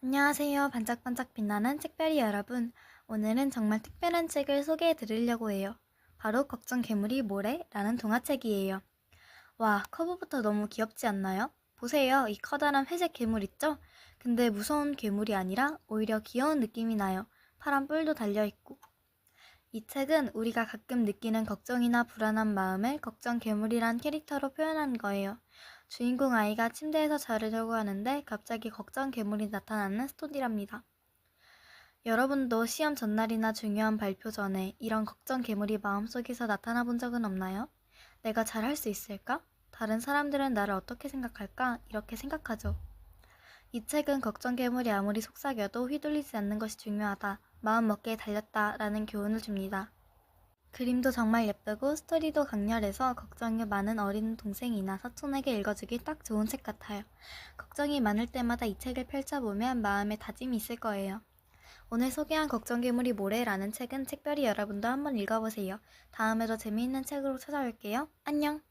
안녕하세요. 반짝반짝 빛나는 책별이 여러분. 오늘은 정말 특별한 책을 소개해 드리려고 해요. 바로 걱정 괴물이 뭐래라는 동화책이에요. 와, 커버부터 너무 귀엽지 않나요? 보세요. 이 커다란 회색 괴물 있죠? 근데 무서운 괴물이 아니라 오히려 귀여운 느낌이 나요. 파란 뿔도 달려있고. 이 책은 우리가 가끔 느끼는 걱정이나 불안한 마음을 걱정 괴물이란 캐릭터로 표현한 거예요. 주인공 아이가 침대에서 자려고 하는데 갑자기 걱정 괴물이 나타나는 스토리랍니다. 여러분도 시험 전날이나 중요한 발표 전에 이런 걱정 괴물이 마음속에서 나타나 본 적은 없나요? 내가 잘 할 수 있을까? 다른 사람들은 나를 어떻게 생각할까? 이렇게 생각하죠. 이 책은 걱정 괴물이 아무리 속삭여도 휘둘리지 않는 것이 중요하다. 마음 먹기에 달렸다. 라는 교훈을 줍니다. 그림도 정말 예쁘고 스토리도 강렬해서 걱정이 많은 어린 동생이나 사촌에게 읽어주기 딱 좋은 책 같아요. 걱정이 많을 때마다 이 책을 펼쳐보면 마음에 다짐이 있을 거예요. 오늘 소개한 걱정 괴물이 뭐래라는 책은 책별이 여러분도 한번 읽어보세요. 다음에도 재미있는 책으로 찾아올게요. 안녕!